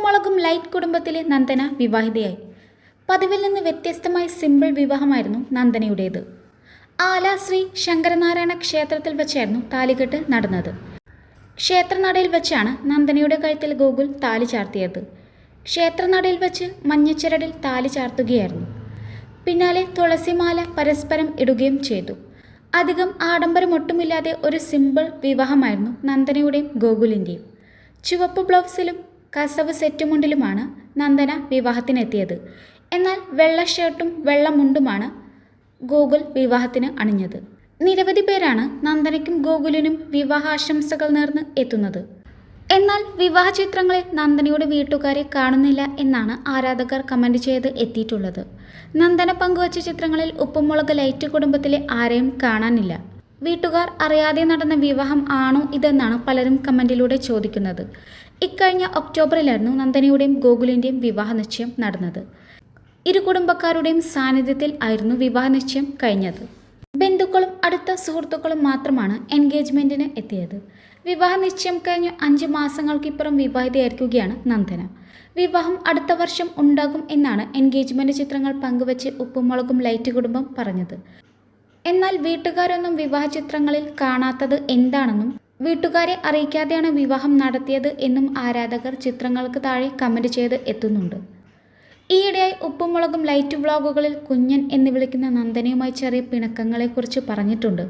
ഉപ്പുമുളകും light കുടുംബത്തിലെ നന്ദന വിവാഹിതയായി. പതിവിൽ നിന്ന് വ്യത്യസ്തമായ സിമ്പിൾ വിവാഹമായിരുന്നു നന്ദനയുടേത്. ആല ശ്രീ ശങ്കരനാരായണ ക്ഷേത്രത്തിൽ വെച്ചായിരുന്നു താലികെട്ട് നടന്നത്. ക്ഷേത്രനടയിൽ വെച്ചാണ് നന്ദനയുടെ കഴുത്തിൽ ഗോകുൽ താലി ചാർത്തിയത്. ക്ഷേത്രനടയിൽ വെച്ച് മഞ്ഞച്ചരടിൽ താലി ചാർത്തുകയായിരുന്നു. പിന്നാലെ തുളസിമാല പരസ്പരം ഇടുകയും ചെയ്തു. അധികം ആഡംബരമൊട്ടുമില്ലാതെ ഒരു സിമ്പിൾ വിവാഹമായിരുന്നു നന്ദനയുടെയും ഗോകുലിന്റെയും ചുവപ്പ് ബ്ലൗസിലും കസവ് സെറ്റുമുണ്ടിലുമാണ് നന്ദന വിവാഹത്തിനെത്തിയത്. എന്നാൽ വെള്ള ഷർട്ടും വെള്ള മുണ്ടുമാണ് ഗോകുൽ വിവാഹത്തിന് അണിഞ്ഞത്. നിരവധി പേരാണ് നന്ദനയ്ക്കും ഗോകുലിനും വിവാഹാശംസകൾ നേർന്ന് എത്തുന്നത്. എന്നാൽ വിവാഹ ചിത്രങ്ങളിൽ നന്ദനയുടെ വീട്ടുകാരെ കാണുന്നില്ല എന്നാണ് ആരാധകർ കമന്റ് ചെയ്ത് എത്തിയിട്ടുള്ളത്. നന്ദന പങ്കുവച്ച ചിത്രങ്ങളിൽ ഉപ്പുമുളക് ലൈറ്റ് കുടുംബത്തിലെ ആരെയും കാണാനില്ല. വീട്ടുകാർ അറിയാതെ നടന്ന വിവാഹം ആണോ ഇതെന്നാണ് പലരും കമന്റിലൂടെ ചോദിക്കുന്നത്. ഇക്കഴിഞ്ഞ ഒക്ടോബറിലായിരുന്നു നന്ദനയുടെയും ഗോകുലിന്റെയും വിവാഹ നിശ്ചയം നടന്നത്. ഇരു കുടുംബക്കാരുടെയും സാന്നിധ്യത്തിൽ ആയിരുന്നു വിവാഹ നിശ്ചയം കഴിഞ്ഞത്. ബന്ധുക്കളും അടുത്ത സുഹൃത്തുക്കളും മാത്രമാണ് എൻഗേജ്മെന്റിന് എത്തിയത്. വിവാഹ നിശ്ചയം കഴിഞ്ഞ് അഞ്ച് മാസങ്ങൾക്കിപ്പുറം വിവാഹിതയായിരിക്കുകയാണ് നന്ദന. വിവാഹം അടുത്ത വർഷം ഉണ്ടാകും എന്നാണ് എൻഗേജ്മെന്റ് ചിത്രങ്ങൾ പങ്കുവച്ച് ഉപ്പുമുളകും ലൈറ്റ് കുടുംബം പറഞ്ഞത്. എന്നാൽ വീട്ടുകാരൊന്നും വിവാഹ ചിത്രങ്ങളിൽ കാണാത്തത് എന്താണെന്നും വീട്ടുകാരെ അറിയിക്കാതെയാണ് വിവാഹം നടത്തിയത് എന്നും ആരാധകർ ചിത്രങ്ങൾക്ക് താഴെ കമന്റ് ചെയ്ത് എത്തുന്നുണ്ട്. ഈയിടെയായി ഉപ്പുമുളകും ലൈറ്റ് വ്ളോഗുകളിൽ കുഞ്ഞൻ എന്ന് വിളിക്കുന്ന നന്ദനയുമായി ചെറിയ പിണക്കങ്ങളെക്കുറിച്ച് പറഞ്ഞിട്ടുണ്ട്.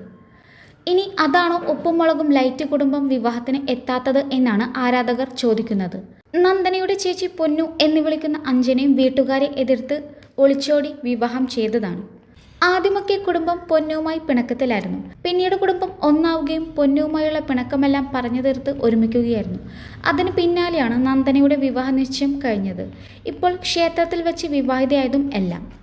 ഇനി അതാണോ ഉപ്പുമുളകും ലൈറ്റ് കുടുംബം വിവാഹത്തിന് എത്താത്തത് എന്നാണ് ആരാധകർ ചോദിക്കുന്നത്. നന്ദനയുടെ ചേച്ചി പൊന്നു എന്ന് വിളിക്കുന്ന അഞ്ജനയും വീട്ടുകാരെ എതിർത്ത് ഒളിച്ചോടി വിവാഹം ചെയ്തതാണ്. ആദ്യമൊക്കെ കുടുംബം പൊന്നുവുമായി പിണക്കത്തിലായിരുന്നു. പിന്നീട് കുടുംബം ഒന്നാവുകയും പൊന്നുവുമായുള്ള പിണക്കമെല്ലാം പറഞ്ഞു തീർത്ത് ഒരുമിക്കുകയായിരുന്നു. അതിന് പിന്നാലെയാണ് നന്ദനയുടെ വിവാഹ നിശ്ചയം കഴിഞ്ഞത്. ഇപ്പോൾ ക്ഷേത്രത്തിൽ വെച്ച് വിവാഹിതയായതും എല്ലാം.